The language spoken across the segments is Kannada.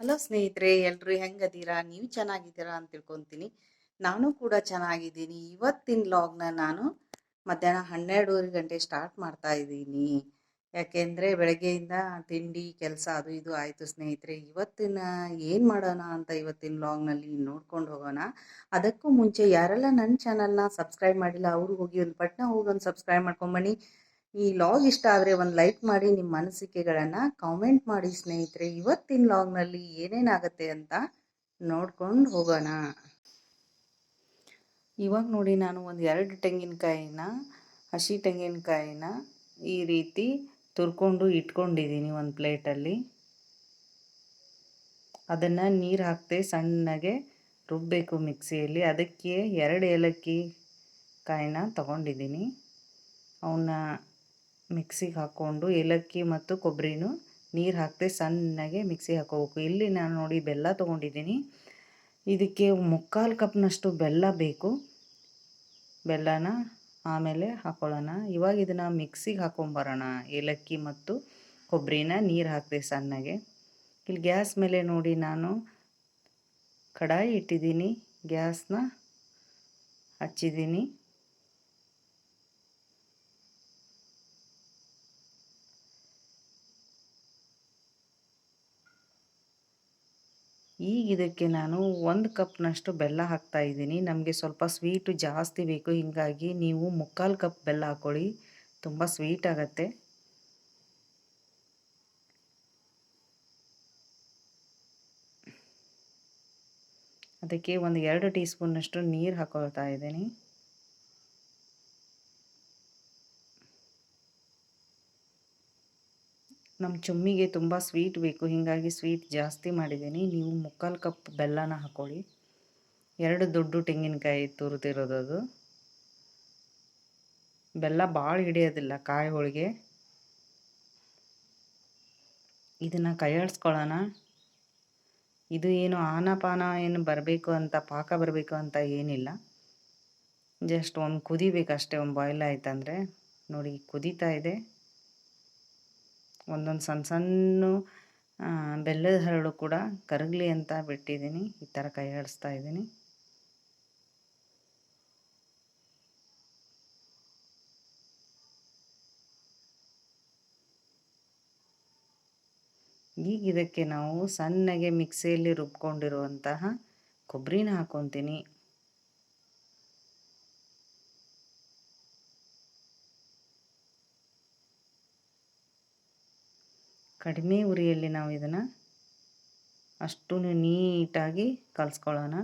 ಹಲೋ ಸ್ನೇಹಿತರೆ, ಎಲ್ರು ಹೆಂಗದೀರಾ? ನೀವು ಚೆನ್ನಾಗಿದ್ದೀರಾ ಅಂತ ತಿಳ್ಕೊತೀನಿ. ನಾನು ಕೂಡ ಚೆನ್ನಾಗಿದ್ದೀನಿ. ಇವತ್ತಿನ ಲಾಗ್ನ ನಾನು ಮಧ್ಯಾಹ್ನ ಹನ್ನೆರಡೂವರೆ ಗಂಟೆ ಸ್ಟಾರ್ಟ್ ಮಾಡ್ತಾ ಇದ್ದೀನಿ. ಯಾಕೆಂದರೆ ಬೆಳಗ್ಗೆಯಿಂದ ತಿಂಡಿ, ಕೆಲಸ ಅದು ಇದು ಆಯಿತು ಸ್ನೇಹಿತರೆ. ಇವತ್ತಿನ ಏನು ಮಾಡೋಣ ಅಂತ ಇವತ್ತಿನ ಲಾಗ್ನಲ್ಲಿ ನೋಡ್ಕೊಂಡು ಹೋಗೋಣ. ಅದಕ್ಕೂ ಮುಂಚೆ ಯಾರೆಲ್ಲ ನನ್ನ ಚಾನಲ್ನ ಸಬ್ಸ್ಕ್ರೈಬ್ ಮಾಡಿಲ್ಲ, ಅವರು ಹೋಗಿ ಒಂದು ಪಟ್ನ ಹೋಗಿ ಒಂದು ಸಬ್ಸ್ಕ್ರೈಬ್ ಮಾಡ್ಕೊಂಬನ್ನಿ ಈ ಲಾಗ್ ಇಷ್ಟ ಆದರೆ ಒಂದು ಲೈಕ್ ಮಾಡಿ ನಿಮ್ಮ ಅನಿಸಿಕೆಗಳನ್ನು ಕಾಮೆಂಟ್ ಮಾಡಿ ಸ್ನೇಹಿತರೆ. ಇವತ್ತಿನ ಲಾಗ್ನಲ್ಲಿ ಏನೇನಾಗುತ್ತೆ ಅಂತ ನೋಡ್ಕೊಂಡು ಹೋಗೋಣ. ಇವಾಗ ನೋಡಿ ನಾನು ಒಂದು ಎರಡು ತೆಂಗಿನಕಾಯಿನ, ಹಸಿ ತೆಂಗಿನಕಾಯಿನ ಈ ರೀತಿ ತುರ್ಕೊಂಡು ಇಟ್ಕೊಂಡಿದ್ದೀನಿ ಒಂದು ಪ್ಲೇಟಲ್ಲಿ ಅದನ್ನು ನೀರು ಹಾಕ್ತೆ ಸಣ್ಣಗೆ ರುಬ್ಬಬೇಕು ಮಿಕ್ಸಿಯಲ್ಲಿ. ಅದಕ್ಕೆ ಎರಡು ಏಲಕ್ಕಿ ಕಾಯಿನ ತಗೊಂಡಿದ್ದೀನಿ ಅವನ್ನ ಮಿಕ್ಸಿಗೆ ಹಾಕ್ಕೊಂಡು ಏಲಕ್ಕಿ ಮತ್ತು ಕೊಬ್ಬರಿನೂ ನೀರು ಹಾಕ್ತೆ ಸಣ್ಣಗೆ ಮಿಕ್ಸಿಗೆ ಹಾಕೋಬೇಕು ಇಲ್ಲಿ ನಾನು ನೋಡಿ ಬೆಲ್ಲ ತೊಗೊಂಡಿದ್ದೀನಿ. ಇದಕ್ಕೆ ಮುಕ್ಕಾಲು ಕಪ್ನಷ್ಟು ಬೆಲ್ಲ ಬೇಕು. ಬೆಲ್ಲನ ಆಮೇಲೆ ಹಾಕೊಳ್ಳೋಣ. ಇವಾಗ ಇದನ್ನು ಮಿಕ್ಸಿಗೆ ಹಾಕ್ಕೊಂಬರೋಣ ಏಲಕ್ಕಿ ಮತ್ತು ಕೊಬ್ಬರಿನ ನೀರು ಹಾಕಿದೆ ಸಣ್ಣಗೆ. ಇಲ್ಲಿ ಗ್ಯಾಸ್ ಮೇಲೆ ನೋಡಿ ನಾನು ಕಡಾಯಿ ಇಟ್ಟಿದ್ದೀನಿ. ಗ್ಯಾಸ್ನ ಹಚ್ಚಿದ್ದೀನಿ. ಈಗ ಇದಕ್ಕೆ ನಾನು ಒಂದು ಕಪ್ನಷ್ಟು ಬೆಲ್ಲ ಹಾಕ್ತಾ ಇದ್ದೀನಿ. ನಮಗೆ ಸ್ವಲ್ಪ ಸ್ವೀಟು ಜಾಸ್ತಿ ಬೇಕು. ಹೀಗಾಗಿ ನೀವು ಮುಕ್ಕಾಲು ಕಪ್ ಬೆಲ್ಲ ಹಾಕ್ಕೊಳ್ಳಿ ತುಂಬ ಸ್ವೀಟ್ ಆಗತ್ತೆ. ಅದಕ್ಕೆ ಒಂದು ಎರಡು ಟೀ ಸ್ಪೂನ್ನಷ್ಟು ನೀರು ಹಾಕೊಳ್ತಾ ಇದ್ದೀನಿ. ನಮ್ಮ ಚುಮ್ಮಿಗೆ ತುಂಬ ಸ್ವೀಟ್ ಬೇಕು. ಹೀಗಾಗಿ ಸ್ವೀಟ್ ಜಾಸ್ತಿ ಮಾಡಿದ್ದೀನಿ. ನೀವು ಮುಕ್ಕಾಲು ಕಪ್ ಬೆಲ್ಲನ ಹಾಕ್ಕೊಳ್ಳಿ ಎರಡು ದೊಡ್ಡ ತೆಂಗಿನಕಾಯಿ ತುರಿದಿರೋದು ಅದು. ಬೆಲ್ಲ ಭಾಳ ಹಿಡಿಯೋದಿಲ್ಲ ಕಾಯಿ ಹೋಳಿಗೆ. ಇದನ್ನು ಕೈಯಾಡಿಸ್ಕೊಳ್ಳೋಣ ಇದು ಏನು ಆನಪಾನ ಏನು ಬರಬೇಕು ಅಂತ, ಪಾಕ ಬರಬೇಕು ಅಂತ ಏನಿಲ್ಲ. ಜಸ್ಟ್ ಒಂದು ಕುದಿಬೇಕಷ್ಟೇ ಒಂದು ಬಾಯ್ಲ್ ಆಯ್ತಂದರೆ. ನೋಡಿ, ಕುದೀತಾ ಇದೆ. ಒಂದೊಂದು ಸಣ್ಣ ಸಣ್ಣ ಬೆಲ್ಲದ ಹರಳು ಕೂಡ ಕರಗಲಿ ಅಂತ ಬಿಟ್ಟಿದ್ದೀನಿ. ಈ ಥರ ಕೈ ಆಡಿಸ್ತಾ ಇದ್ದೀನಿ. ಈಗ ಇದಕ್ಕೆ ನಾವು ಸಣ್ಣಗೆ ಮಿಕ್ಸಿಯಲ್ಲಿ ರುಬ್ಕೊಂಡಿರುವಂತಹ ಕೊಬ್ಬರಿನ ಹಾಕೊತೀನಿ. ಕಡಿಮೆ ಉರಿಯಲ್ಲಿ ನಾವು ಇದನ್ನು ಅಷ್ಟು ನೀಟಾಗಿ ಕಲಿಸ್ಕೊಳ್ಳೋಣ.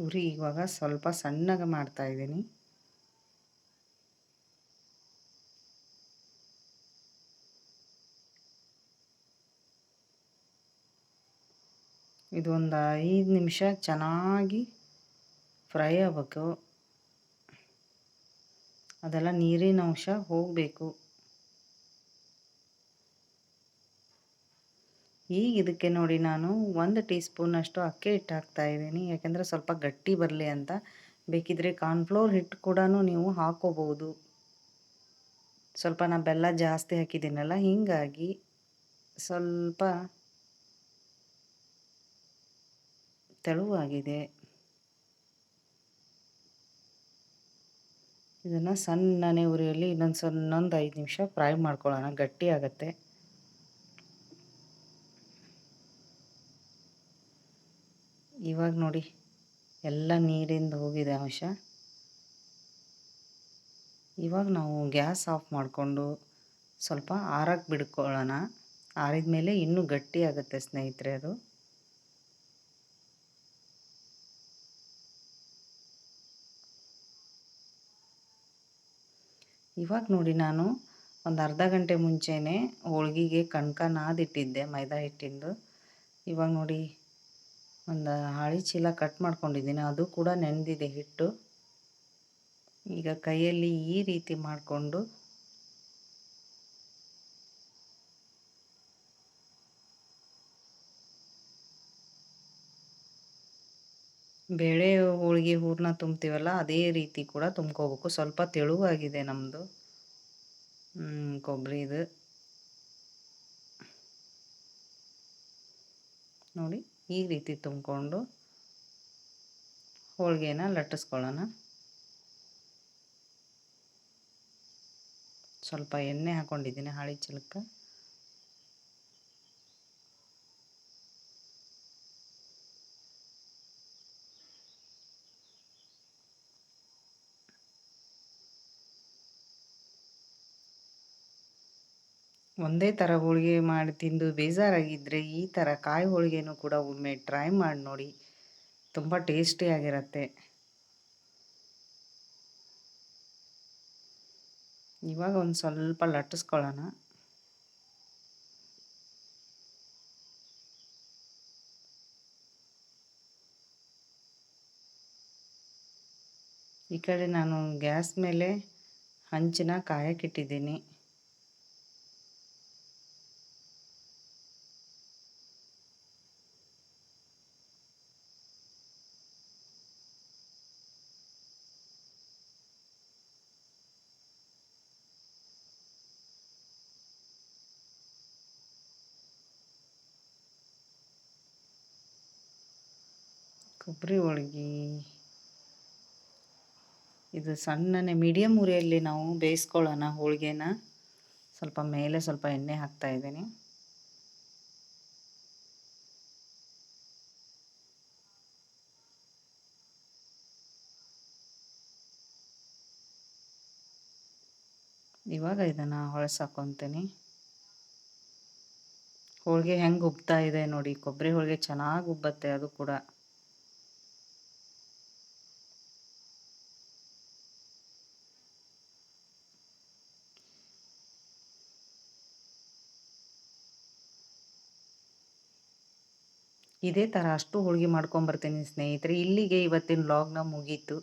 ಉರಿ ಇವಾಗ ಸ್ವಲ್ಪ ಸಣ್ಣಗೆ ಮಾಡ್ತಾ ಇದೊಂದು ಐದು ನಿಮಿಷ ಚೆನ್ನಾಗಿ ಫ್ರೈ ಆಗಬೇಕು. ಅದೆಲ್ಲ ನೀರಿನ ಅಂಶ ಹೋಗಬೇಕು. ಈಗ ಇದಕ್ಕೆ ನೋಡಿ ನಾನು ಒಂದು ಟೀ ಸ್ಪೂನಷ್ಟು ಅಕ್ಕಿ ಹಿಟ್ಟು ಹಾಕ್ತಾ ಇದ್ದೀನಿ. ಯಾಕೆಂದರೆ ಸ್ವಲ್ಪ ಗಟ್ಟಿ ಬರಲಿ ಅಂತ. ಬೇಕಿದ್ರೆ ಕಾರ್ನ್ಫ್ಲೋರ್ ಹಿಟ್ಟು ಕೂಡ ನೀವು ಹಾಕೋಬೋದು. ಸ್ವಲ್ಪ ನಾ ಬೆಲ್ಲ ಜಾಸ್ತಿ ಹಾಕಿದ್ದೀನಲ್ಲ, ಹೀಗಾಗಿ ಸ್ವಲ್ಪ ತೆಳುವಾಗಿದೆ. ಇದನ್ನು ಸಣ್ಣನೆ ಉರಿಯಲ್ಲಿ ಇನ್ನೊಂದು ಸಣ್ಣೊಂದು ಐದು ನಿಮಿಷ ಫ್ರೈ ಮಾಡ್ಕೊಳ್ಳೋಣ, ಗಟ್ಟಿ ಆಗುತ್ತೆ. ಇವಾಗ ನೋಡಿ, ಎಲ್ಲ ನೀರಿಂದ ಹೋಗಿದೆ ಅಂಶ. ಇವಾಗ ನಾವು ಗ್ಯಾಸ್ ಆಫ್ ಮಾಡಿಕೊಂಡು ಸ್ವಲ್ಪ ಆರಕ್ಕೆ ಬಿಡ್ಕೊಳ್ಳೋಣ. ಆರಿದ ಮೇಲೆ ಇನ್ನೂ ಗಟ್ಟಿ ಆಗುತ್ತೆ ಸ್ನೇಹಿತರೆ ಅದು. ಇವಾಗ ನೋಡಿ ನಾನು ಒಂದು ಅರ್ಧ ಗಂಟೆ ಮುಂಚೆನೇ ಹೋಳ್ಗಿಗೆ ಕಣ್ಕ ನಾದಿಟ್ಟಿದ್ದೆ ಮೈದಾ ಹಿಟ್ಟಿಂದು. ಇವಾಗ ನೋಡಿ ಒಂದು ಹಾಳಿ ಚೀಲ ಕಟ್ ಮಾಡ್ಕೊಂಡಿದ್ದೀನಿ, ಅದು ಕೂಡ ನೆನೆದಿದೆ ಹಿಟ್ಟು. ಈಗ ಕೈಯಲ್ಲಿ ಈ ರೀತಿ ಮಾಡಿಕೊಂಡು ಬೇಳೆ ಹೋಳಿಗೆ ಹೂರಣ ತುಂಬ್ತೀವಲ್ಲ, ಅದೇ ರೀತಿ ಕೂಡ ತುಂಬ್ಕೋಬೇಕು. ಸ್ವಲ್ಪ ತೆಳುವಾಗಿದೆ ನಮ್ಮದು ಕೊಬ್ಬರಿದು ನೋಡಿ, ಈ ರೀತಿ ತುಂಬಿಕೊಂಡು ಹೋಳಿಗೆನ ಲಟ್ಟಿಸ್ಕೊಳ್ಳೋಣ. ಸ್ವಲ್ಪ ಎಣ್ಣೆ ಹಾಕ್ಕೊಂಡಿದ್ದೀನಿ ಹಾಳಿ ಚಿಲಕ. ಒಂದೇ ಥರ ಹೋಳಿಗೆ ಮಾಡಿ ತಿಂದು ಬೇಜಾರಾಗಿದ್ದರೆ ಈ ಥರ ಕಾಯಿ ಹೋಳಿಗೆನೂ ಕೂಡ ಒಮ್ಮೆ ಟ್ರೈ ಮಾಡಿ ನೋಡಿ. ತುಂಬ ಟೇಸ್ಟಿಯಾಗಿರುತ್ತೆ ಇವಾಗ ಒಂದು ಸ್ವಲ್ಪ ಲಟ್ಟಿಸ್ಕೊಳ್ಳೋಣ. ಈ ಕಡೆ ನಾನು ಗ್ಯಾಸ್ ಮೇಲೆ ಹಂಚಿನ ಕಾಯಕ್ಕಿಟ್ಟಿದ್ದೀನಿ ಕೊಬ್ಬರಿ ಹೋಳ್ಗೆ. ಇದು ಸಣ್ಣನೆ ಮೀಡಿಯಮ್ ಉರಿಯಲ್ಲಿ ನಾವು ಬೇಯಿಸ್ಕೊಳ್ಳೋಣ ಹೋಳಿಗೆನ. ಸ್ವಲ್ಪ ಮೇಲೆ ಸ್ವಲ್ಪ ಎಣ್ಣೆ ಹಾಕ್ತಾ ಇದ್ದೀನಿ. ಇವಾಗ ಇದನ್ನು ಹೊಳಸಾಕೊತೀನಿ ಹೋಳಿಗೆ ಹೆಂಗೆ ಉಬ್ತಾ ಇದೆ ನೋಡಿ, ಕೊಬ್ಬರಿ ಹೋಳಿಗೆ ಚೆನ್ನಾಗಿ ಉಬ್ಬತ್ತೆ ಅದು ಕೂಡ. ಇದೇ ಥರ ಅಷ್ಟು ಹೋಳಿಗೆ ಮಾಡ್ಕೊಂಬರ್ತೀನಿ ಸ್ನೇಹಿತರೆ. ಇಲ್ಲಿಗೆ ಇವತ್ತಿನ ಲಾಗ್ನ ಮುಗೀತು.